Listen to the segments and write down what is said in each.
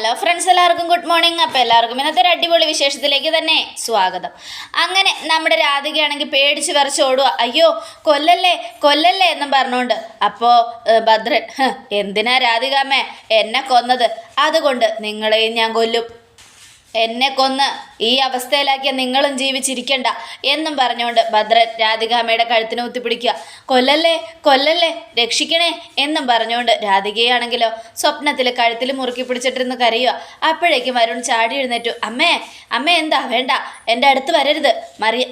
Hello friends എല്ലാവർക്കും good morning അപ്പോൾ എല്ലാവർക്കും ഇന്നത്തെ ഒരു അടിപൊളി വിശേഷത്തിലേക്ക് തന്നെ സ്വാഗതം. അങ്ങനെ നമ്മുടെ രാധികയാണെങ്കിൽ പേടിച്ച് വിറച്ച് ഓടുക അയ്യോ കൊല്ലല്ലേ കൊല്ലല്ലേ എന്നും പറഞ്ഞുകൊണ്ട്. അപ്പോൾ ഭദ്രൻ എന്തിനാ രാധികാമ്മേ എന്നെ കൊന്നത്? അതുകൊണ്ട് നിങ്ങളെയും ഞാൻ കൊല്ലും. എന്നെ കൊന്ന് ഈ അവസ്ഥയിലാക്കിയ നിങ്ങളും ജീവിച്ചിരിക്കണ്ട എന്നും പറഞ്ഞുകൊണ്ട് ഭദ്രൻ രാധികാമ്മയുടെ കഴുത്തിന് ഒത്തിപ്പിടിക്കുക കൊല്ലല്ലേ കൊല്ലല്ലേ രക്ഷിക്കണേ എന്നും പറഞ്ഞുകൊണ്ട് രാധികയാണെങ്കിലോ സ്വപ്നത്തിൽ കഴുത്തിൽ മുറുക്കി പിടിച്ചിട്ടിരുന്ന് കരയുക. അപ്പോഴേക്കും വരുൺ ചാടി എഴുന്നേറ്റു. അമ്മേ അമ്മേ എന്താ വേണ്ട എന്റെ അടുത്ത് വരരുത്.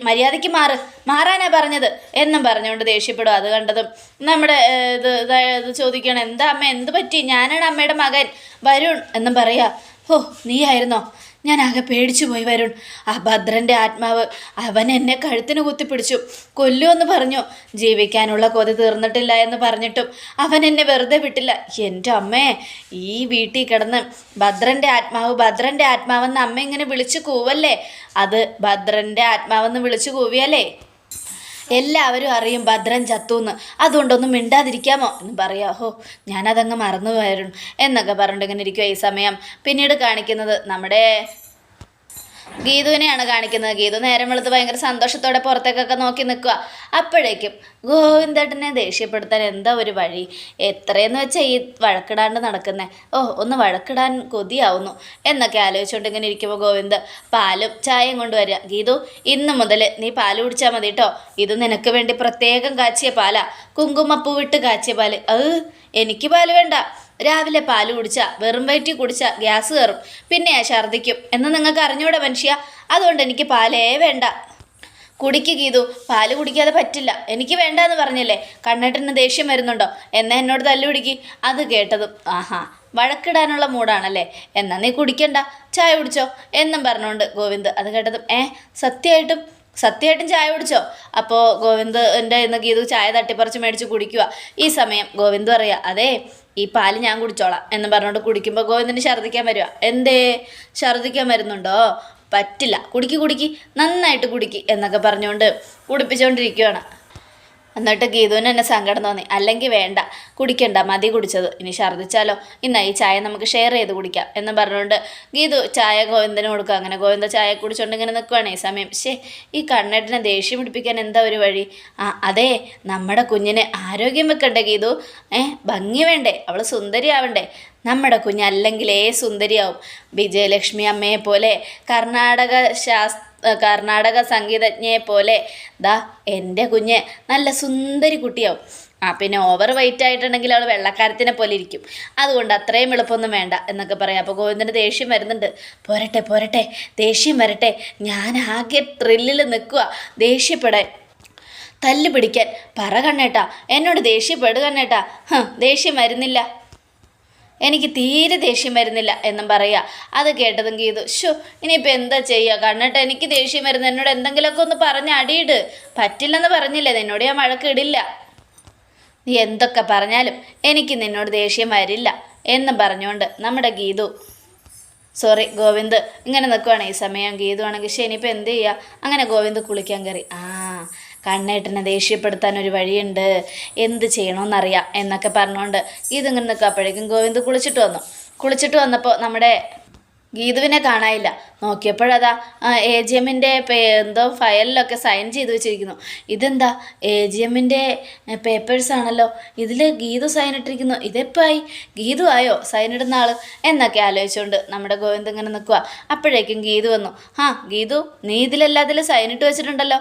മര്യാദയ്ക്ക് മാറ് മാറാനാ പറഞ്ഞത് എന്നും പറഞ്ഞുകൊണ്ട് ദേഷ്യപ്പെടും. അത് കണ്ടതും നമ്മുടെ ഇത് ഇത് ചോദിക്കണം എന്താ അമ്മ എന്ത് പറ്റി? ഞാനാണ് അമ്മയുടെ മകൻ. വരുൺ എന്നും പറയാ ഓ നീയായിരുന്നോ? ഞാൻ ആകെ പേടിച്ചു പോയി വരുൺ. ആ ഭദ്രന്റെ ആത്മാവ് അവൻ എന്നെ കഴുത്തിന് കുത്തിപ്പിടിച്ചു കൊല്ലുമെന്ന് പറഞ്ഞു. ജീവിക്കാനുള്ള കൊതി തീർന്നിട്ടില്ല എന്ന് പറഞ്ഞിട്ടും അവൻ എന്നെ വെറുതെ വിട്ടില്ല. എന്റെ അമ്മേ ഈ വീട്ടിൽ കിടന്ന് ഭദ്രന്റെ ആത്മാവ് ഭദ്രന്റെ ആത്മാവെന്ന് അമ്മ ഇങ്ങനെ വിളിച്ചു കൂവല്ലേ? അത് ഭദ്രന്റെ ആത്മാവെന്ന് വിളിച്ചു കൂവിയല്ലേ? എല്ലാവരും അറിയും ഭദ്രൻ ചത്തുന്ന്. അതുകൊണ്ടൊന്നും മിണ്ടാതിരിക്കാമോ എന്ന് പറയാ. ഹോ ഞാനതങ്ങ് മറന്നു പോയിരുന്നു എന്നൊക്കെ പറഞ്ഞിട്ട് ഇങ്ങനെ ഇരിക്കുക ഈ സമയം. പിന്നീട് കാണിക്കുന്നത് നമ്മുടെ ഗീതുവിനെയാണ് കാണിക്കുന്നത്. ഗീതു നേരം വെളുത്ത് ഭയങ്കര സന്തോഷത്തോടെ പുറത്തേക്കൊക്കെ നോക്കി നിൽക്കുക. അപ്പോഴേക്കും ഗോവിന്ദേട്ടനെ ദേഷ്യപ്പെടുത്താൻ എന്താ ഒരു വഴി? എത്രയെന്ന് വെച്ചാൽ ഈ വഴക്കിടാണ്ട് നടക്കുന്നത് ഓ ഒന്ന് വഴക്കിടാൻ കൊതിയാവുന്നു എന്നൊക്കെ ആലോചിച്ചുകൊണ്ട് ഇങ്ങനെ ഇരിക്കുമ്പോൾ ഗോവിന്ദ് പാലും ചായയും കൊണ്ടുവരിക ഗീതു ഇന്ന് മുതൽ നീ പാൽ കുടിച്ചാൽ മതി കേട്ടോ ഇത് നിനക്ക് വേണ്ടി പ്രത്യേകം കാച്ചിയ പാലാ. കുങ്കുമപ്പൂ വിട്ട് കാച്ചിയ പാൽ. അത് എനിക്ക് പാൽ വേണ്ട. രാവിലെ പാൽ കുടിച്ച വെറും വയറ്റി കുടിച്ച ഗ്യാസ് കയറും. പിന്നെ ഛർദ്ദിക്കും. എന്ന് നിങ്ങൾക്ക് അറിഞ്ഞൂടെ മനുഷ്യ? അതുകൊണ്ട് എനിക്ക് പാലേ വേണ്ട. കുടിക്ക് ഗീതു. പാൽ കുടിക്കാതെ പറ്റില്ല. എനിക്ക് വേണ്ട എന്ന് പറഞ്ഞല്ലേ? കണ്ണേട്ടന് ദേഷ്യം വരുന്നുണ്ടോ? എന്നാ എന്നോട് തല്ലുപിടിക്ക് അത് കേട്ടതും ആഹാ വഴക്കിടാനുള്ള മൂടാണല്ലേ എന്നാ നീ കുടിക്കണ്ട. ചായ കുടിച്ചോ? എന്നും പറഞ്ഞുകൊണ്ട് ഗോവിന്ദ് അത് കേട്ടതും ഏ സത്യമായിട്ടും സത്യമായിട്ടും ചായ കുടിച്ചോ? അപ്പോൾ ഗോവിന്ദ് എന്റെ ഇന്ന് ഗീതു ചായ തട്ടിപ്പറിച്ച് മേടിച്ച് കുടിക്കുക ഈ സമയം ഗോവിന്ദ് പറയുക അതെ ഈ പാൽ ഞാൻ കുടിച്ചോളാം എന്ന് പറഞ്ഞുകൊണ്ട് കുടിക്കുമ്പോൾ ഗോവിന്ദന് ഛർദ്ദിക്കാൻ വരിക. എന്തേ? ഛർദ്ദിക്കാൻ വരുന്നുണ്ടോ? പറ്റില്ല കുടിക്ക് കുടിക്ക് നന്നായിട്ട് കുടിക്ക് എന്നൊക്കെ പറഞ്ഞുകൊണ്ട് കുടിപ്പിച്ചുകൊണ്ടിരിക്കുകയാണ് എന്നിട്ട് ഗീതുവിന് എന്നെ സങ്കടം തോന്നി. അല്ലെങ്കിൽ വേണ്ട കുടിക്കണ്ട മതി കുടിച്ചത്. ഇനി ഛർദ്ദിച്ചാലോ? ഇന്നാ ഈ ചായ നമുക്ക് ഷെയർ ചെയ്ത് കുടിക്കാം എന്ന് പറഞ്ഞുകൊണ്ട് ഗീതു ചായ ഗോവിന്ദന് കൊടുക്കുക അങ്ങനെ ഗോവിന്ദ ചായ കുടിച്ചുകൊണ്ട് ഇങ്ങനെ നിൽക്കുവാണ് ഈ സമയം. ശേ ഈ കണ്ണേട്ടിനെ ദേഷ്യം പിടിപ്പിക്കാൻ എന്താ ഒരു വഴി? ആ അതെ നമ്മുടെ കുഞ്ഞിന് ആരോഗ്യം വെക്കണ്ടേ ഗീതു? ഏ ഭംഗി വേണ്ടേ? അവൾ സുന്ദരിയാവണ്ടേ? നമ്മുടെ കുഞ്ഞ് അല്ലെങ്കിലേ സുന്ദരിയാവും. വിജയലക്ഷ്മി അമ്മയെ പോലെ കർണാടക ശാസ് കർണാടക സംഗീതജ്ഞയെ പോലെ ദാ എന്റെ കുഞ്ഞ് നല്ല സുന്ദരി കുട്ടിയാവും. ആ പിന്നെ ഓവർ വെയിറ്റ് ആയിട്ടുണ്ടെങ്കിൽ അവൾ വെള്ളക്കാരത്തിനെ പോലെ ഇരിക്കും. അതുകൊണ്ട് അത്രയും എളുപ്പമൊന്നും വേണ്ട എന്നൊക്കെ പറയാം. അപ്പോൾ ഗോവിന്ദന് ദേഷ്യം വരുന്നുണ്ട്. പോരട്ടെ പോരട്ടെ ദേഷ്യം വരട്ടെ. ഞാൻ ആകെ ത്രില്ലിൽ നിൽക്കുക ദേഷ്യപ്പെടാൻ. തല്ല് പിടിക്കാൻ. പറ കണ്ണേട്ടാ. എന്നോട് ദേഷ്യപ്പെടുക കണ്ണേട്ടാ. ദേഷ്യം വരുന്നില്ല. എനിക്ക് തീരെ ദേഷ്യം വരുന്നില്ല എന്നും പറയുക അത് കേട്ടതും ഗീതു ഷോ ഇനിയിപ്പോൾ എന്താ ചെയ്യുക കണ്ണിട്ട് എനിക്ക് ദേഷ്യം വരുന്ന. എന്നോട് എന്തെങ്കിലുമൊക്കെ ഒന്ന് പറഞ്ഞ് അടിയിട്. പറ്റില്ലെന്ന് പറഞ്ഞില്ലേ? നിന്നോട് ഞാൻ വഴക്കിടില്ല നീ എന്തൊക്കെ പറഞ്ഞാലും എനിക്ക് നിന്നോട് ദേഷ്യം വരില്ല എന്നും പറഞ്ഞുകൊണ്ട് നമ്മുടെ ഗീതു സോറി ഗോവിന്ദ് ഇങ്ങനെ നിൽക്കുവാണ് ഈ സമയം. ഗീതു ആണെങ്കിൽ ശരി എന്ത് ചെയ്യുക അങ്ങനെ ഗോവിന്ദ് കുളിക്കാൻ കയറി. ആ കണ്ണേട്ടനെ ദേഷ്യപ്പെടുത്താൻ ഒരു വഴിയുണ്ട്. എന്ത് ചെയ്യണമെന്നറിയാം എന്നൊക്കെ പറഞ്ഞുകൊണ്ട് ഇതിങ്ങനെ നിൽക്കുക അപ്പോഴേക്കും ഗോവിന്ദ് കുളിച്ചിട്ട് വന്നു. കുളിച്ചിട്ട് വന്നപ്പോൾ നമ്മുടെ ഗീതുവിനെ കാണാനില്ല. നോക്കിയപ്പോഴതാ എ ജി എമ്മിന്റെ എന്തോ ഫയലിലൊക്കെ സൈൻ ചെയ്ത് വെച്ചിരിക്കുന്നു. ഇതെന്താ? എ ജി എമ്മിന്റെ പേപ്പേഴ്സ് ആണല്ലോ. ഇതിൽ ഗീതു സൈൻ ഇട്ടിരിക്കുന്നു. ഇതെപ്പായി? ഗീതു ആയോ? സൈൻ ഇടുന്ന ആൾ എന്നൊക്കെ ആലോചിച്ചുകൊണ്ട് നമ്മുടെ ഗോവിന്ദ് ഇങ്ങനെ നിൽക്കുക അപ്പോഴേക്കും ഗീതു വന്നു. ആ ഗീതു നീ ഇതിലെല്ലാത്തിലും സൈൻ ഇട്ട് വെച്ചിട്ടുണ്ടല്ലോ.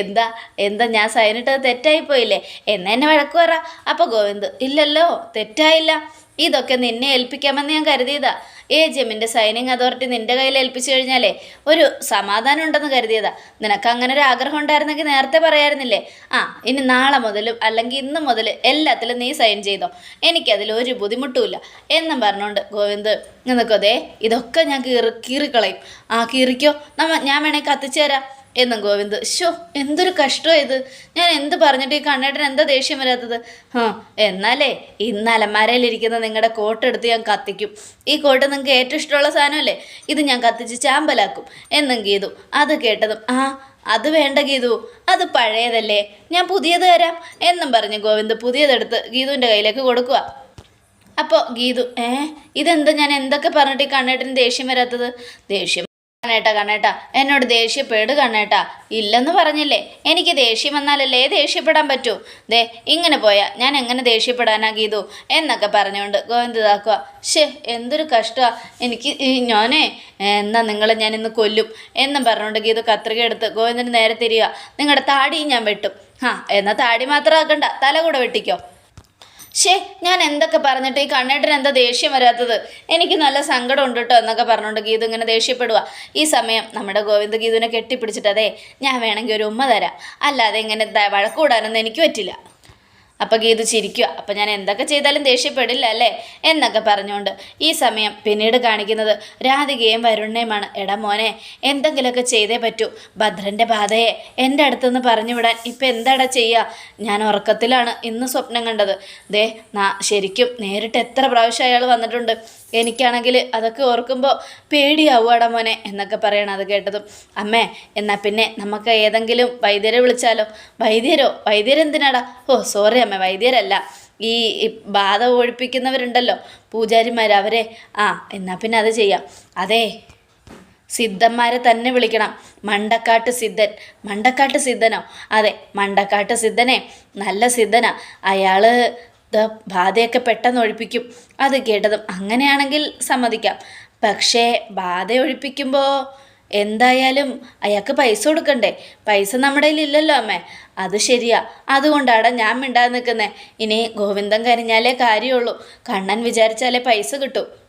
എന്താ? എന്താ ഞാൻ സൈൻ ഇട്ടത് തെറ്റായി പോയില്ലേ എന്നെ എന്നെ വഴക്ക് പറ. അപ്പോൾ ഗോവിന്ദ് ഇല്ലല്ലോ തെറ്റായില്ല. ഇതൊക്കെ നിന്നെ ഏൽപ്പിക്കാമെന്ന് ഞാൻ കരുതിയതാ. എ. ജെമ്മിന്റെ സൈനിങ് അതോറിറ്റി നിന്റെ കയ്യിൽ ഏൽപ്പിച്ചു കഴിഞ്ഞാലേ ഒരു സമാധാനം ഉണ്ടെന്ന് കരുതിയതാ. നിനക്ക് അങ്ങനെ ഒരു ആഗ്രഹം ഉണ്ടായിരുന്നെങ്കിൽ നേരത്തെ പറയായിരുന്നില്ലേ? ആ ഇനി നാളെ മുതൽ അല്ലെങ്കിൽ ഇന്ന് മുതൽ എല്ലാത്തിലും നീ സൈൻ ചെയ്തോ. എനിക്കതിൽ ഒരു ബുദ്ധിമുട്ടുമില്ല. എന്നും പറഞ്ഞുകൊണ്ട് ഗോവിന്ദ് നിനക്കതേ ഇതൊക്കെ ഞാൻ കീറി കീറിക്കളയും. ആ കീറിക്കോ. നമ്മ ഞാൻ വേണേൽ കത്തിച്ചു തരാം എന്നും ഗോവിന്ദ്. ഷോ എന്തൊരു കഷ്ടം ഇത്. ഞാൻ എന്ത് പറഞ്ഞിട്ട് ഈ കണ്ണേട്ടൻ എന്താ ദേഷ്യം വരാത്തത്? ഹാ എന്നാലേ ഇന്ന് അലമാരയിലിരിക്കുന്ന നിങ്ങളുടെ കോട്ട് എടുത്ത് ഞാൻ കത്തിക്കും. ഈ കോട്ട് നിങ്ങൾക്ക് ഏറ്റവും ഇഷ്ടമുള്ള സാധനമല്ലേ? ഇത് ഞാൻ കത്തിച്ച് ചാമ്പലാക്കും. എന്നും ഗീതു. അത് കേട്ടതും ആ അത് വേണ്ട ഗീതു. അത് പഴയതല്ലേ. ഞാൻ പുതിയത് തരാം. എന്നും പറഞ്ഞ് ഗോവിന്ദ് പുതിയതെടുത്ത് ഗീതുവിന്റെ കയ്യിലേക്ക് കൊടുക്കുക അപ്പോൾ ഗീതു ഏ ഇതെന്താ ഞാൻ എന്തൊക്കെ പറഞ്ഞിട്ട് ഈ കണ്ണേട്ടന് ദേഷ്യം വരാത്തത്? ദേഷ്യം കണ്ണേട്ടാ കണ്ണേട്ട. എന്നോട് ദേഷ്യപ്പെട് കണ്ണേട്ട. ഇല്ലെന്ന് പറഞ്ഞില്ലേ? എനിക്ക് ദേഷ്യം വന്നാലല്ലേ ദേഷ്യപ്പെടാൻ പറ്റൂ? ദേ ഇങ്ങനെ പോയാ ഞാൻ എങ്ങനെ ദേഷ്യപ്പെടാനാ ഗീതു? എന്നൊക്കെ പറഞ്ഞുകൊണ്ട് ഗോവിന്ദതാക്കുക ഷേ എന്തൊരു കഷ്ടമാ എനിക്ക് ഞാനേ എന്നാ നിങ്ങളെ ഞാൻ ഇന്ന് കൊല്ലും എന്നും പറഞ്ഞുകൊണ്ട് ഗീതു കത്രിക എടുത്ത് ഗോവിന്ദന് നേരെ തിരിയുക നിങ്ങളുടെ താടിയും ഞാൻ വെട്ടും. ആ എന്നാൽ താടി മാത്രം ആക്കണ്ട. തല കൂടെ വെട്ടിക്കോ. ഷേ ഞാൻ എന്തൊക്കെ പറഞ്ഞിട്ട് ഈ കണ്ണേട്ടൻ എന്താ ദേഷ്യം വരാത്തത്? എനിക്ക് നല്ല സങ്കടം ഉണ്ട് കേട്ടോ എന്നൊക്കെ പറഞ്ഞുകൊണ്ട് ഗീതു ഇങ്ങനെ ദേഷ്യപ്പെടുക ഈ സമയം നമ്മുടെ ഗോവിന്ദ ഗീതുവിനെ കെട്ടിപ്പിടിച്ചിട്ട് ഞാൻ വേണമെങ്കിൽ ഒരു ഉമ്മ തരാം. അല്ലാതെ ഇങ്ങനെ വഴക്കൂടാനൊന്നും എനിക്ക് പറ്റില്ല. അപ്പം ഗീതു ചിരിക്കുക അപ്പം ഞാൻ എന്തൊക്കെ ചെയ്താലും ദേഷ്യപ്പെടില്ല അല്ലേ? എന്നൊക്കെ പറഞ്ഞുകൊണ്ട് ഈ സമയം പിന്നീട് കാണിക്കുന്നത് രാധികയും വരുണ്ണയുമാണ് എടാ മോനെ എന്തെങ്കിലുമൊക്കെ ചെയ്തേ പറ്റൂ. ഭദ്രന്റെ ബാധയെ എന്റെ അടുത്തുനിന്ന് പറഞ്ഞു വിടാൻ ഇപ്പം എന്താടാ ചെയ്യുക ഞാൻ ഉറക്കത്തിലാണ് ഇന്ന് സ്വപ്നം കണ്ടത്. ദേ നാ ശരിക്കും നേരിട്ട് എത്ര പ്രാവശ്യം അയാൾ വന്നിട്ടുണ്ട്. എനിക്കാണെങ്കിൽ അതൊക്കെ ഓർക്കുമ്പോൾ പേടിയാവുകടാ മോനെ എന്നൊക്കെ പറയണം അത് കേട്ടതും. അമ്മേ എന്നാൽ പിന്നെ നമുക്ക് ഏതെങ്കിലും വൈദ്യരെ വിളിച്ചാലോ? വൈദ്യരോ? വൈദ്യരെന്തിനാടാ? ഓ സോറി അമ്മ. വൈദ്യരല്ല. ഈ ബാധ ഒഴിപ്പിക്കുന്നവരുണ്ടല്ലോ പൂജാരിമാർ അവരെ. ആ എന്നാൽ പിന്നെ അത് ചെയ്യാം. അതെ സിദ്ധന്മാരെ തന്നെ വിളിക്കണം. മണ്ടക്കാട്ട് സിദ്ധൻ. മണ്ടക്കാട്ട് സിദ്ധനോ? അതെ മണ്ടക്കാട്ട് സിദ്ധനെ. നല്ല സിദ്ധനാ. അയാൾ ബാധയൊക്കെ പെട്ടെന്ന് ഒഴിപ്പിക്കും. അത് കേട്ടതും അങ്ങനെയാണെങ്കിൽ സമ്മതിക്കാം. പക്ഷേ ബാധ ഒഴിപ്പിക്കുമ്പോൾ എന്തായാലും അയാൾക്ക് പൈസ കൊടുക്കണ്ടേ? പൈസ നമ്മുടെ ഇല്ലല്ലോ അമ്മേ. അത് ശരിയാ. അതുകൊണ്ടാണ് ഞാൻ മിണ്ടാതെ നിൽക്കുന്നത് ഇനി ഗോവിന്ദൻ കരിഞ്ഞാലേ കാര്യമുള്ളൂ. കണ്ണൻ വിചാരിച്ചാലേ പൈസ കിട്ടൂ.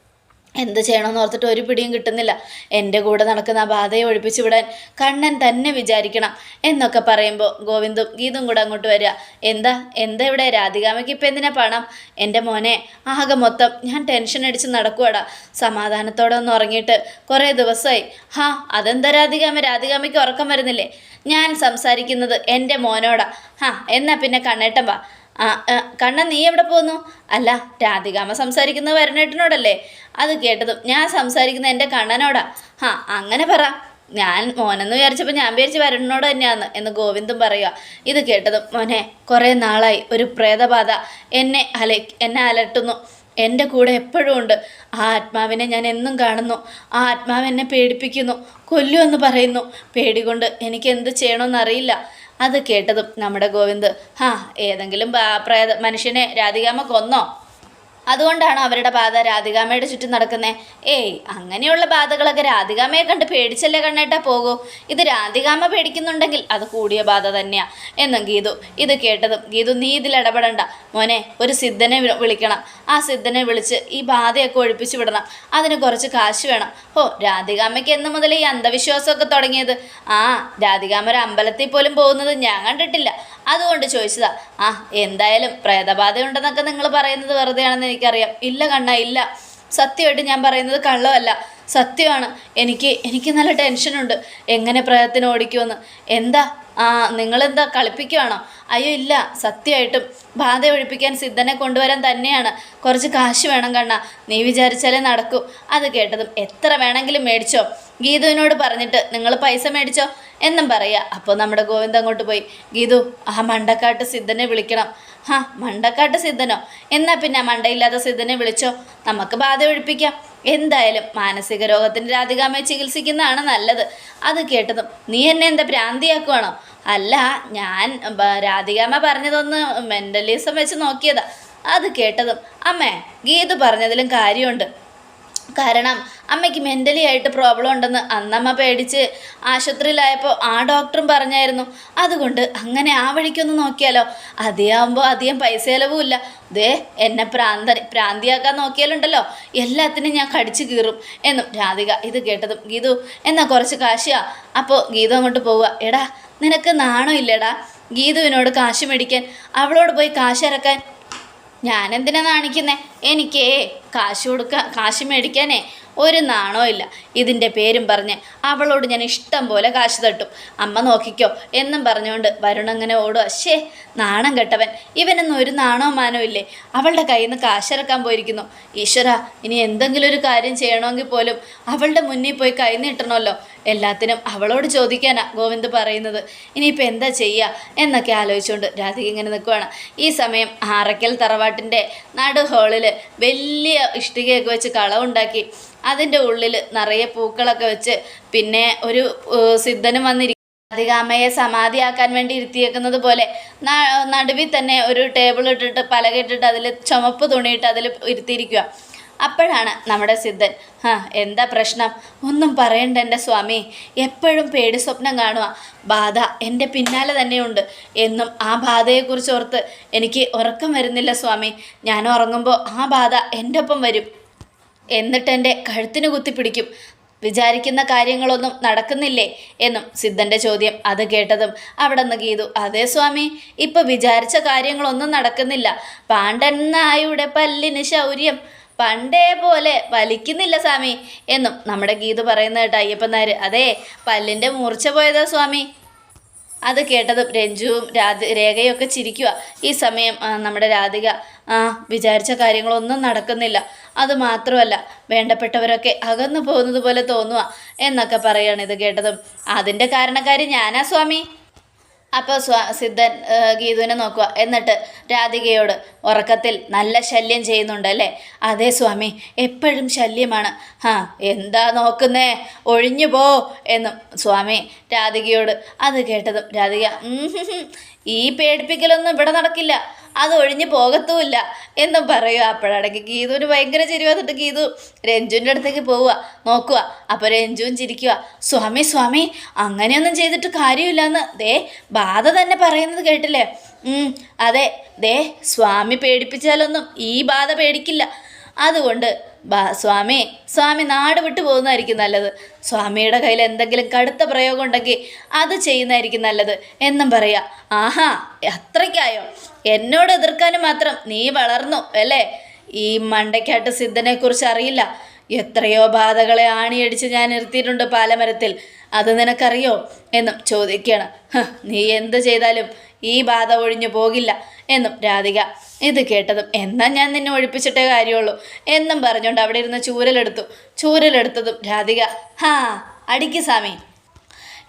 എന്ത് ചെയ്യണമെന്ന് ഓർത്തിട്ട് ഒരു പിടിയും കിട്ടുന്നില്ല. എന്റെ കൂടെ നടക്കുന്ന ആ ബാധയെ ഒഴിപ്പിച്ചു വിടാൻ കണ്ണൻ തന്നെ വിചാരിക്കണം എന്നൊക്കെ പറയുമ്പോൾ ഗോവിന്ദും ഗീതും കൂടെ അങ്ങോട്ട് വരിക. എന്താ? എന്താ ഇവിടെ? രാധികാമയ്ക്ക് ഇപ്പം എന്തിനാ പണം? എന്റെ മോനെ ആകെ മൊത്തം ഞാൻ ടെൻഷൻ അടിച്ച് നടക്കുവാടാ. സമാധാനത്തോടെ ഒന്ന് ഉറങ്ങിയിട്ട് കുറേ ദിവസമായി. ഹാ അതെന്താ രാധികാമ രാധികാമയ്ക്ക് ഉറക്കം വരുന്നില്ലേ? ഞാൻ സംസാരിക്കുന്നത് എന്റെ മോനോടാ. ഹാ എന്നാ പിന്നെ കണ്ണേട്ടൻ വാ. ആ കണ്ണൻ നീ എവിടെ പോകുന്നു അല്ല രാധികാമ്മ സംസാരിക്കുന്നത് വരണേട്ടനോടല്ലേ അത് കേട്ടതും ഞാൻ സംസാരിക്കുന്നത് എന്റെ കണ്ണനോടാ. ആ അങ്ങനെ പറ. ഞാൻ മോനെന്ന് വിചാരിച്ചപ്പോൾ ഞാൻ വിചാരിച്ച് വരണോട് തന്നെയാണ് എന്ന് ഗോവിന്ദും പറയുക ഇത് കേട്ടതും മോനെ കുറേ നാളായി ഒരു പ്രേതബാധ എന്നെ അല എന്നെ അലട്ടുന്നു. എന്റെ കൂടെ എപ്പോഴും ഉണ്ട്. ആ ആത്മാവിനെ ഞാൻ എന്നും കാണുന്നു. ആ ആത്മാവ് എന്നെ പേടിപ്പിക്കുന്നു. കൊല്ലുമെന്ന് പറയുന്നു. പേടി കൊണ്ട് എനിക്ക് എന്ത് ചെയ്യണമെന്നറിയില്ല അത് കേട്ടതും നമ്മുടെ ഗോവിന്ദ് ഹാ ഏതെങ്കിലും പ്രേത മനുഷ്യനെ രാധികാമ്മ കൊന്നോ? അതുകൊണ്ടാണ് അവരുടെ ബാധ രാധികാമ്മയുടെ ചുറ്റും നടക്കുന്നത് ഏയ് അങ്ങനെയുള്ള ബാധകളൊക്കെ രാധികാമ്മയെ കണ്ട് പേടിച്ചല്ലേ കണ്ണേട്ടാ പോകൂ. ഇത് രാധികാമ്മ പേടിക്കുന്നുണ്ടെങ്കിൽ അത് കൂടിയ ബാധ തന്നെയാ. എന്നും ഗീതു ഇത് കേട്ടതും ഗീതു നീ ഇതിൽ ഇടപെടണ്ട. മോനെ ഒരു സിദ്ധനെ വിളിക്കണം. ആ സിദ്ധനെ വിളിച്ച് ഈ ബാധയൊക്കെ ഒഴിപ്പിച്ചു വിടണം. അതിന് കുറച്ച് കാശ് വേണം. ഓ രാധികാമ്മയ്ക്ക് എന്ന് മുതൽ ഈ അന്ധവിശ്വാസമൊക്കെ തുടങ്ങിയത്. ആ രാധികാമ്മ ഒരു അമ്പലത്തിൽ പോലും പോകുന്നത് ഞാൻ കണ്ടിട്ടില്ല. അതുകൊണ്ട് ചോദിച്ചതാ ആ എന്തായാലും പ്രേതബാധയുണ്ടെന്നൊക്കെ നിങ്ങൾ പറയുന്നത് വെറുതെയാണെന്ന് എനിക്കറിയാം. ഇല്ല കണ്ണ ഇല്ല. സത്യമായിട്ട് ഞാൻ പറയുന്നത് കള്ളമല്ല. സത്യമാണ്. എനിക്ക് എനിക്ക് നല്ല ടെൻഷനുണ്ട്. എങ്ങനെ പ്രേതത്തിന് ഓടിക്കുമെന്ന്. എന്താ? ആ നിങ്ങളെന്താ കളിപ്പിക്കുവാണോ? അയ്യോ ഇല്ല. സത്യമായിട്ടും. ബാധ ഒഴിപ്പിക്കാൻ സിദ്ധനെ കൊണ്ടുവരാൻ തന്നെയാണ്. കുറച്ച് കാശ് വേണം കണ്ണ. നീ വിചാരിച്ചാലേ നടക്കൂ. അത് കേട്ടതും എത്ര വേണമെങ്കിലും മേടിച്ചോ? ഗീതുവിനോട് പറഞ്ഞിട്ട് നിങ്ങൾ പൈസ മേടിച്ചോ? എന്നും പറയുക അപ്പോൾ നമ്മുടെ ഗോവിന്ദ് അങ്ങോട്ട് പോയി ഗീതു ആ മണ്ടക്കാട്ട് സിദ്ധനെ വിളിക്കണം. ഹാ മണ്ടക്കാട്ട് സിദ്ധനോ? എന്നാൽ പിന്നെ മണ്ടയില്ലാത്ത സിദ്ധനെ വിളിച്ചോ? നമുക്ക് ബാധ ഒഴിപ്പിക്കാം. എന്തായാലും മാനസിക രോഗത്തിന്റെ രാധികാമ്മയെ ചികിത്സിക്കുന്നതാണ് നല്ലത്. അത് കേട്ടതും നീ എന്നെ എന്താ ഭ്രാന്തിയാക്കുവാണോ? അല്ല ഞാൻ രാധികാമ പറഞ്ഞതൊന്ന് മെന്റലിസം വെച്ച് നോക്കിയതാ. അത് കേട്ടതും അമ്മേ ഗീതു പറഞ്ഞതിലും കാര്യമുണ്ട്. കാരണം അമ്മയ്ക്ക് മെന്റലി ആയിട്ട് പ്രോബ്ലം ഉണ്ടെന്ന് അന്നമ്മ പേടിച്ച് ആശുപത്രിയിലായപ്പോൾ ആ ഡോക്ടറും പറഞ്ഞായിരുന്നു. അതുകൊണ്ട് അങ്ങനെ ആ വഴിക്കൊന്ന് നോക്കിയാലോ? അധികമാകുമ്പോൾ അധികം പൈസ ചിലവുമില്ല. ദേ എന്നെ പ്രാന്ത പ്രാന്തിയാക്കാൻ നോക്കിയാലുണ്ടല്ലോ. എല്ലാത്തിനും ഞാൻ കടിച്ചു കീറും എന്നും രാധിക ഇത് കേട്ടതും ഗീതു എന്നാ കുറച്ച് കാശിയാ. അപ്പോൾ ഗീതു അങ്ങോട്ട് പോവുക. എടാ നിനക്ക് നാണോ ഇല്ലടാ? ഗീതുവിനോട് കാശ് മേടിക്കാൻ അവളോട് പോയി കാശ് ഇറക്കാൻ ഞാൻ എന്തിനാ നാണിക്കുന്നേ? എനിക്കേ കാശ് കൊടുക്കാൻ കാശ് മേടിക്കാനേ ഒരു നാണോ ഇല്ല. ഇതിന്റെ പേരും പറഞ്ഞ് അവളോട് ഞാൻ ഇഷ്ടം പോലെ കാശ് തട്ടും. അമ്മ നോക്കിക്കോ എന്നും പറഞ്ഞുകൊണ്ട് വരുണങ്ങനെ ഓടുക ശേ നാണം കെട്ടവൻ. ഇവനൊന്നും ഒരു നാണോ മാനോ ഇല്ലേ? അവളുടെ കയ്യിൽ നിന്ന് കാശിറക്കാൻ പോയിരിക്കുന്നു. ഈശ്വര ഇനി എന്തെങ്കിലും ഒരു കാര്യം ചെയ്യണമെങ്കിൽ പോലും അവളുടെ മുന്നിൽ പോയി കൈ നീട്ടണമല്ലോ. എല്ലാത്തിനും അവളോട് ചോദിക്കാനാ ഗോവിന്ദ് പറയുന്നത്. ഇനിയിപ്പോൾ എന്താ ചെയ്യുക എന്നൊക്കെ ആലോചിച്ചുകൊണ്ട് രാധിക ഇങ്ങനെ നിൽക്കുവാണ് ഈ സമയം ആറക്കൽ തറവാട്ടിന്റെ നടു ഹോളിൽ വലിയ ഇഷ്ടികയൊക്കെ വെച്ച് കളവുണ്ടാക്കി. അതിന്റെ ഉള്ളിൽ നിറയെ പൂക്കളൊക്കെ വെച്ച് പിന്നെ ഒരു സിദ്ധനും വന്നിരിക്കും രാധികാമ്മയെ സമാധിയാക്കാൻ വേണ്ടി ഇരുത്തിയേക്കുന്നത് പോലെ നടുവിൽ തന്നെ ഒരു ടേബിൾ ഇട്ടിട്ട് പലകെട്ടിട്ട് അതിൽ ചുമപ്പ് തുണിയിട്ട് അതിൽ ഇരുത്തിയിരിക്കുക അപ്പോഴാണ് നമ്മുടെ സിദ്ധൻ ആ എന്താ പ്രശ്നം? ഒന്നും പറയണ്ട എന്റെ സ്വാമി. എപ്പോഴും പേടി സ്വപ്നം കാണുക ബാധ എന്റെ പിന്നാലെ തന്നെയുണ്ട്. എന്നും ആ ബാധയെക്കുറിച്ച് ഓർത്ത് എനിക്ക് ഉറക്കം വരുന്നില്ല സ്വാമി. ഞാൻ ഉറങ്ങുമ്പോൾ ആ ബാധ എന്റെ ഒപ്പം വരും. എന്നിട്ട് എന്റെ കഴുത്തിന് കുത്തിപ്പിടിക്കും വിചാരിക്കുന്ന കാര്യങ്ങളൊന്നും നടക്കുന്നില്ലേ? എന്നും സിദ്ധന്റെ ചോദ്യം അത് കേട്ടതും അവിടെ നിന്ന് ഗീതു അതേ സ്വാമി ഇപ്പം വിചാരിച്ച കാര്യങ്ങളൊന്നും നടക്കുന്നില്ല. പാണ്ഡൻ നായുടെ പല്ലിന് ശൗര്യം. പണ്ടേ പോലെ വലിക്കുന്നില്ല സ്വാമി എന്നും നമ്മുടെ ഗീതു പറയുന്ന കേട്ടോ അയ്യപ്പൻ അതെ പല്ലിന്റെ മൂർച്ച പോയതാ സ്വാമി. അത് കേട്ടതും രഞ്ജുവും രാധ രേഖയൊക്കെ ചിരിക്കുക ഈ സമയം നമ്മുടെ രാധിക ആ വിചാരിച്ച കാര്യങ്ങളൊന്നും നടക്കുന്നില്ല. അത് മാത്രമല്ല വേണ്ടപ്പെട്ടവരൊക്കെ അകന്നു പോകുന്നത് പോലെ തോന്നുക എന്നൊക്കെ പറയുകയാണ് ഇത് കേട്ടതും. അതിന്റെ കാരണക്കാരി ഞാനാ സ്വാമി. അപ്പോൾ സ്വ സിദ്ധൻ ഗീതുവിനെ നോക്കുക. എന്നിട്ട് രാധികയോട് ഉറക്കത്തിൽ നല്ല ശല്യം ചെയ്യുന്നുണ്ട് അല്ലേ? അതെ സ്വാമി എപ്പോഴും ശല്യമാണ്. ആ എന്താ നോക്കുന്നേ? ഒഴിഞ്ഞു പോ എന്നും. സ്വാമി രാധികയോട് അത് കേട്ടതും രാധിക "ഉം ഹും ഹും, ഈ പേടിപ്പിക്കലൊന്നും ഇവിടെ നടക്കില്ല. അത് ഒഴിഞ്ഞു പോകത്തുമില്ല എന്നും പറയുക. അപ്പോഴടക്ക് ഗീതുവിന് ഭയങ്കര ചിരി വന്നിട്ട് ഗീതു രഞ്ജുവിന്റെ അടുത്തേക്ക് പോവുക. നോക്കുക. അപ്പോൾ രഞ്ജുവും ചിരിക്കുക. സ്വാമി സ്വാമി അങ്ങനെയൊന്നും ചെയ്തിട്ട് കാര്യമില്ലെന്ന്. ദേ ബാധ തന്നെ പറയുന്നത് കേട്ടില്ലേ? അതെ. ദേ സ്വാമി പേടിപ്പിച്ചാലൊന്നും ഈ ബാധ പേടിക്കില്ല. അതുകൊണ്ട് ബാ സ്വാമി. സ്വാമി നാട് വിട്ടു പോകുന്നതായിരിക്കും നല്ലത്. സ്വാമിയുടെ കയ്യിൽ എന്തെങ്കിലും കടുത്ത പ്രയോഗം ഉണ്ടെങ്കിൽ അത് ചെയ്യുന്നതായിരിക്കും നല്ലത്. എന്നും പറയാ. ആഹാ അത്രയ്ക്കായോ? എന്നോട് എതിർക്കാനും മാത്രം നീ വളർന്നു അല്ലേ? ഈ മണ്ടയ്ക്കാട്ട് സിദ്ധനെക്കുറിച്ച് അറിയില്ല. എത്രയോ ബാധകളെ ആണിയടിച്ച് ഞാൻ നിർത്തിയിട്ടുണ്ട് പാലമരത്തിൽ. അത് നിനക്കറിയോ? എന്നും ചോദിക്കുകയാണ്. നീ എന്ത് ചെയ്താലും ഈ ബാധ ഒഴിഞ്ഞു പോകില്ല എന്നും രാധിക ഇത് കേട്ടതും എന്നാ ഞാൻ നിന്നെ ഒഴിപ്പിച്ചിട്ടേ കാര്യമുള്ളൂ എന്നും പറഞ്ഞുകൊണ്ട് അവിടെ ഇരുന്ന് ചൂരലെടുത്തു. ചൂരലെടുത്തതും രാധിക ഹാ അടിക്ക് സ്വാമി.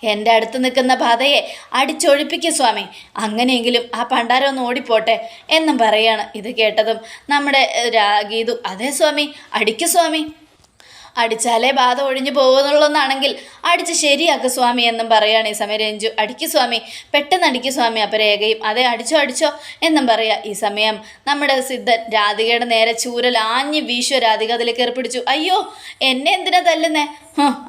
എന്റെ അടുത്ത് നിൽക്കുന്ന ബാധയെ അടിച്ചൊഴിപ്പിക്കും സ്വാമി. അങ്ങനെയെങ്കിലും ആ പണ്ടാരം ഒന്ന് ഓടിപ്പോട്ടെ എന്നും പറയാണ്. ഇത് കേട്ടതും നമ്മുടെ രാഗീതു ഗീതു അതേ സ്വാമി അടിക്കു സ്വാമി. അടിച്ചാലേ ബാധ ഒഴിഞ്ഞു പോകുന്നുള്ളൊന്നാണെങ്കിൽ അടിച്ച് ശരിയാക്ക് സ്വാമി എന്നും പറയുകയാണ് ഈ സമയം രഞ്ജു. അടിക്കു സ്വാമി പെട്ടെന്ന് അടിക്കു സ്വാമി അപ്പം രേഖയും അതെ അടിച്ചോ അടിച്ചോ എന്നും പറയുക ഈ സമയം നമ്മുടെ സിദ്ധൻ രാധികയുടെ നേരെ ചൂരൽ ആഞ്ഞ് വീശുവ രാധിക അതിലേക്ക് ഏർപ്പിടിച്ചു അയ്യോ എന്നെ എന്തിനാ തല്ലുന്നേ?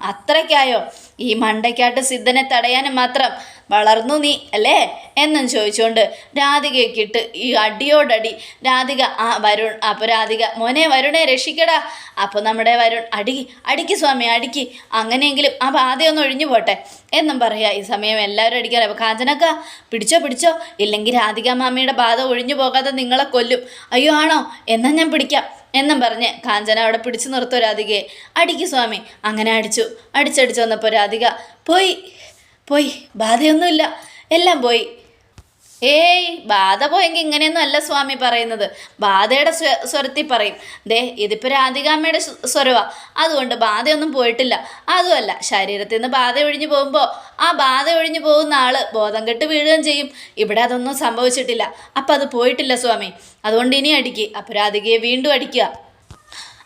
അത്രയ്ക്കായോ? ഈ മണ്ടയ്ക്കാട്ട് സിദ്ധനെ തടയാനും മാത്രം വളർന്നു നീ അല്ലേ? എന്നും ചോദിച്ചുകൊണ്ട് രാധികയ്ക്കിട്ട് ഈ അടിയോടടി രാധിക ആ വരുൺ അപ്പോൾ രാധിക മോനെ വരുണെ രക്ഷിക്കടാ. അപ്പോൾ നമ്മുടെ വരുൺ അടി അടിക്ക് സ്വാമി അടിക്ക്. അങ്ങനെയെങ്കിലും ആ ബാധയൊന്ന് ഒഴിഞ്ഞു പോട്ടെ. എന്നും പറയാ ഈ സമയം എല്ലാവരും അടിക്കാൻ അപ്പോൾ കാഞ്ചനക്ക പിടിച്ചോ പിടിച്ചോ. ഇല്ലെങ്കിൽ രാധിക മാമിയുടെ ബാധ ഒഴിഞ്ഞു പോകാതെ നിങ്ങളെ കൊല്ലും. അയ്യോ ആണോ? എന്നാ ഞാൻ പിടിക്കാം. എന്നും പറഞ്ഞ് കാഞ്ചന അവിടെ പിടിച്ചു നിർത്തോ രാധികയെ. അടിക്ക് സ്വാമി. അങ്ങനെ അടിച്ചു. അടിച്ചടിച്ചു വന്നപ്പോൾ രാധിക പോയി പോയി ബാധയൊന്നുമില്ല. എല്ലാം പോയി. ഏയ് ബാധ പോയെങ്കിൽ ഇങ്ങനെയൊന്നും അല്ല സ്വാമി പറയുന്നത്. ബാധയുടെ സ്വ- സ്വരത്തിൽ പറയും. ദേ ഇതിപ്പോൾ രാധികാമ്മയുടെ സ്വ- സ്വരവാ. അതുകൊണ്ട് ബാധയൊന്നും പോയിട്ടില്ല. അതുമല്ല ശരീരത്തിൽ നിന്ന് ബാധ ഒഴിഞ്ഞു പോകുമ്പോൾ ആ ബാധ ഒഴിഞ്ഞു പോകുന്ന ആൾ ബോധം കെട്ട് വീഴുകയും ചെയ്യും. ഇവിടെ അതൊന്നും സംഭവിച്ചിട്ടില്ല. അപ്പം അത് പോയിട്ടില്ല സ്വാമി. അതുകൊണ്ട് ഇനി അടിക്കുക അപ്പോൾ രാധികയെ വീണ്ടും അടിക്കുക.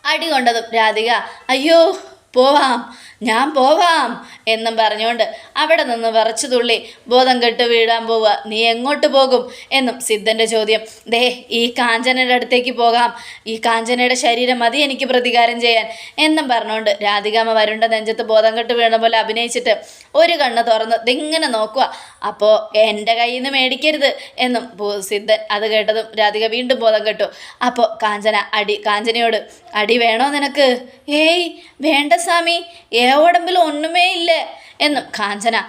അടി കൊണ്ടതും രാധിക അയ്യോ പോവാം. ഞാൻ പോവാം എന്നും പറഞ്ഞുകൊണ്ട് അവിടെ നിന്ന് വിറച്ചു തുള്ളി ബോധം കെട്ട് വീഴാൻ പോവുക. നീ എങ്ങോട്ട് പോകും എന്നും സിദ്ധന്റെ ചോദ്യം. ദേ ഈ കാഞ്ചനയുടെ അടുത്തേക്ക് പോകാം. ഈ കാഞ്ചനയുടെ ശരീരം മതി എനിക്ക് പ്രതികാരം ചെയ്യാൻ എന്നും പറഞ്ഞുകൊണ്ട് രാധികാമ വരുണ്ട നെഞ്ചത്ത് ബോധം കെട്ട് വീണ പോലെ അഭിനയിച്ചിട്ട് ഒരു കണ്ണ് തുറന്ന് ഇതിങ്ങനെ നോക്കുക. അപ്പോൾ എന്റെ കയ്യിൽ നിന്ന് മേടിക്കരുത് എന്നും സിദ്ധൻ അത് കേട്ടതും രാധിക വീണ്ടും ബോധം കെട്ടു. അപ്പോൾ കാഞ്ചന അടി കാഞ്ചനയോട് അടി വേണോ നിനക്ക്? ഏയ് വേണ്ട സ്വാമി. ഏ ഉടമ്പിൽ ഒന്നുമേ ഇല്ല എന്നും കാഞ്ചന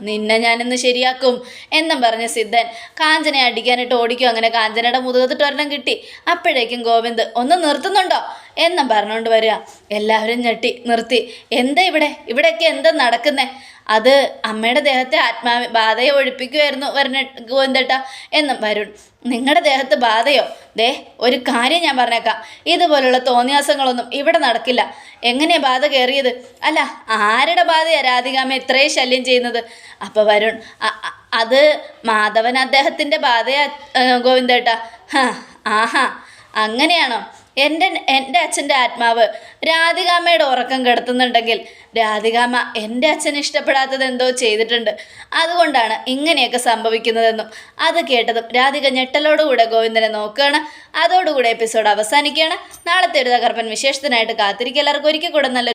നിന്നെ ഞാനിന്ന് ശരിയാക്കും എന്നും പറഞ്ഞ് സിദ്ധൻ കാഞ്ചനെ അടിക്കാനിട്ട് ഓടിക്കും അങ്ങനെ കാഞ്ചനയുടെ മുതുകത്തിട്ട് ഒരെണ്ണം കിട്ടി. അപ്പോഴേക്കും ഗോവിന്ദ് ഒന്ന് നിർത്തുന്നുണ്ടോ? എന്നും പറഞ്ഞുകൊണ്ട് വരിക. എല്ലാവരും ഞെട്ടി നിർത്തി. എന്താ ഇവിടെ? ഇവിടെയൊക്കെ എന്താ നടക്കുന്നേ? അത് അമ്മയുടെ ദേഹത്തെ ആത്മാ ബാധയെ ഒഴിപ്പിക്കുമായിരുന്നു വരണ ഗോവിന്ദേട്ട എന്നും വരുൺ. നിങ്ങളുടെ ദേഹത്ത് ബാധയോ? ദേ ഒരു കാര്യം ഞാൻ പറഞ്ഞേക്കാം. ഇതുപോലുള്ള തോന്നിയാസങ്ങളൊന്നും ഇവിടെ നടക്കില്ല. എങ്ങനെയാ ബാധ കയറിയത് അല്ല ആരുടെ ബാധയാ രാധികാമ്മ ഇത്രയും ശല്യം ചെയ്യുന്നത്? അപ്പോൾ വരുൺ അത് മാധവൻ അദ്ദേഹത്തിന്റെ ബാധയാ ഗോവിന്ദേട്ട. ആഹാ അങ്ങനെയാണോ? എന്റെ എന്റെ അച്ഛന്റെ ആത്മാവ് രാധികാമ്മയുടെ ഉറക്കം കെടുത്തുന്നുണ്ടെങ്കിൽ രാധികാമ്മ എന്റെ അച്ഛൻ ഇഷ്ടപ്പെടാത്തത് എന്തോ ചെയ്തിട്ടുണ്ട്. അതുകൊണ്ടാണ് ഇങ്ങനെയൊക്കെ സംഭവിക്കുന്നതെന്നും അത് കേട്ടതും രാധിക ഞെട്ടലോടുകൂടെ ഗോവിന്ദനെ നോക്കുകയാണ്. അതോടുകൂടെ എപ്പിസോഡ് അവസാനിക്കുകയാണ്. നാളത്തെ ഒരു തകർപ്പൻ വിശേഷത്തിനായിട്ട് കാത്തിരിക്കുക. എല്ലാവർക്കും ഒരിക്കൽ കൂടെ നല്ല